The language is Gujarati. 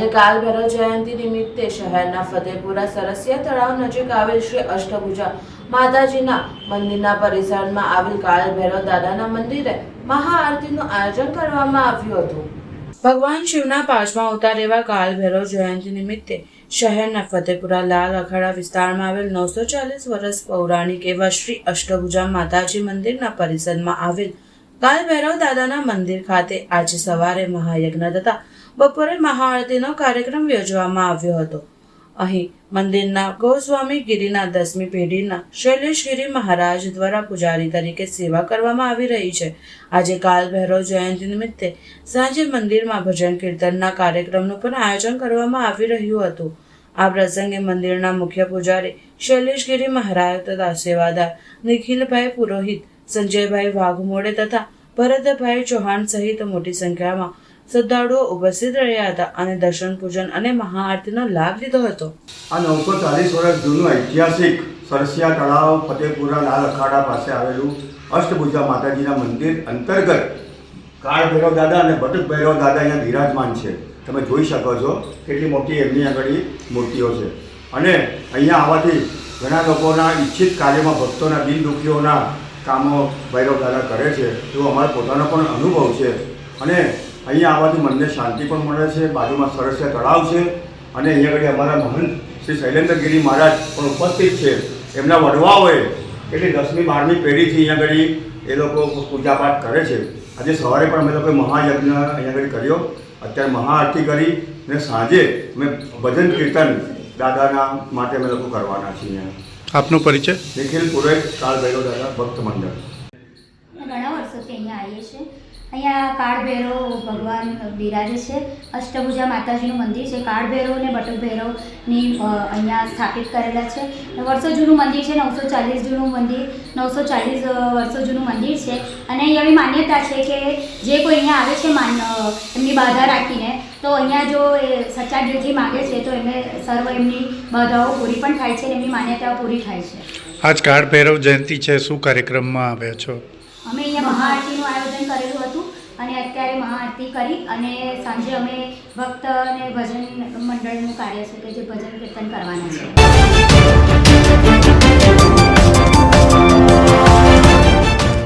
આજે કાલ ભૈરવ જયંતિ નિમિત્તે શહેરના ફતેપુરા સરસિયા તળાવ નજીક આવેલ શ્રી અષ્ટભુજા માતાજીના મંદિરના પરિસરમાં આવેલ કાલ ભૈરવ દાદાના મંદિરે મહાઆરતીનું આયોજન કરવામાં આવ્યું હતું. ભગવાન શિવના પાંચમા અવતાર એવા કાલ ભૈરવ જયંતિ નિમિત્તે શહેરના ફતેપુરા લાલ અખાડા વિસ્તારમાં આવેલ નવસો ચાલીસ વર્ષ પૌરાણિક એવા શ્રી અષ્ટભુજા માતાજી મંદિરના પરિસરમાં આવેલ કાલ ભૈરવ દાદાના મંદિર ખાતે આજે સવારે મહાયજ્ઞ તથા બપોરે મહાઆરતીનો કાર્યક્રમ યોજવામાં આવ્યો હતો. અહીં મંદિરના ગોસ્વામી ગિરિના દસમી પેઢીના શૈલેષગીરી મહારાજ દ્વારા પૂજારી તરીકે સેવા કરવામાં આવી રહી છે. આજે કાલ ભૈરવ જયંતિ નિમિત્તે સાંજે મંદિરમાં ભજન કીર્તનના કાર્યક્રમનું પણ આયોજન કરવામાં આવી રહ્યું હતું. આ પ્રસંગે મંદિરના મુખ્ય પૂજારી શૈલેષગીરી મહારાજ તથા સેવાદાર નિખિલભાઈ પુરોહિત, સંજયભાઈ વાઘમોડે તથા ભરતભાઈ ચૌહાણ સહિત મોટી સંખ્યામાં શ્રદ્ધાળુઓ ઉપસ્થિત રહ્યા હતા અને દર્શન પૂજન અને મહાઆરતીનો લાભ લીધો હતો. આ નવસો ચાલીસ વર્ષ જૂનું ઐતિહાસિક સરસિયા તળાવ ફતેપુરા લાલ અખાડા પાસે આવેલું અષ્ટભુજા માતાજીના મંદિર અંતર્ગત કાળ ભૈરવ દાદા અને ભટક ભૈરવ દાદા અહીંયા વિરાજમાન છે. તમે જોઈ શકો છો કેટલી મોટી એમની આગળ મૂર્તિઓ છે. અને અહીંયા આવવાથી ઘણા લોકોના ઈચ્છિત કાર્યમાં ભક્તોના દિન દુઃખીઓના કામો ભૈરવ દાદા કરે છે, એવો અમારો પોતાનો પણ અનુભવ છે. અને અહીંયા આવવાથી મનને શાંતિ પણ મળે છે બાજુમાં સરસ તળાવ છે અને અહીંયા આગળ અમારા મહંત શ્રી શૈલેન્દ્રગીરી મહારાજ પણ ઉપસ્થિત છે. એમના વડવાઓએ એટલે દસમી બારમી પેઢીથી અહીંયા આગળ એ લોકો પૂજાપાઠ કરે છે. આજે સવારે પણ અમે લોકોએ મહાયજ્ઞ અહીંયા આગળ કર્યો. અત્યારે મહાઆરતી કરી અને સાંજે અમે ભજન કીર્તન દાદાના માટે અમે લોકો કરવાના છીએ અહીંયા. આપનો પરિચય? નિખિલ પુરોહિત કાળ ભૈરવ દાદા ભક્ત મંડળ. ઘણા વર્ષોથી અહીંયા આવીએ છીએ. અહીંયા કાળભૈરવ ભગવાન બિરાજે છે. અષ્ટભુજા માતાજીનું મંદિર છે. કાળભૈરવ અને બટુક અહીંયા સ્થાપિત કરેલા છે. વર્ષો જૂનું મંદિર છે. નવસો ચાલીસ જૂનું મંદિર નવસો ચાલીસ વર્ષો જૂનું મંદિર છે. અને અહીંયા એવી માન્યતા છે કે જે કોઈ અહીંયા આવે છે માન એમની બાધા રાખીને, તો અહીંયા જો એ સચ્ચા દિલથી માગે છે, તો એમને સર્વ એમની બાધાઓ પૂરી પણ થાય છે એમની માન્યતાઓ પૂરી થાય છે. આજ કાળભૈરવ જયંતિ છે. શું કાર્યક્રમમાં આવ્યા છો? અહીંયા મહાઆરતીનું આયોજન કરેલું હતું અને અત્યારે મહાઆરતી કરી અને સાંજે અમે ભક્ત અને ભજન મંડળનું કાર્ય છે કે જે ભજન કીર્તન કરવાના છે.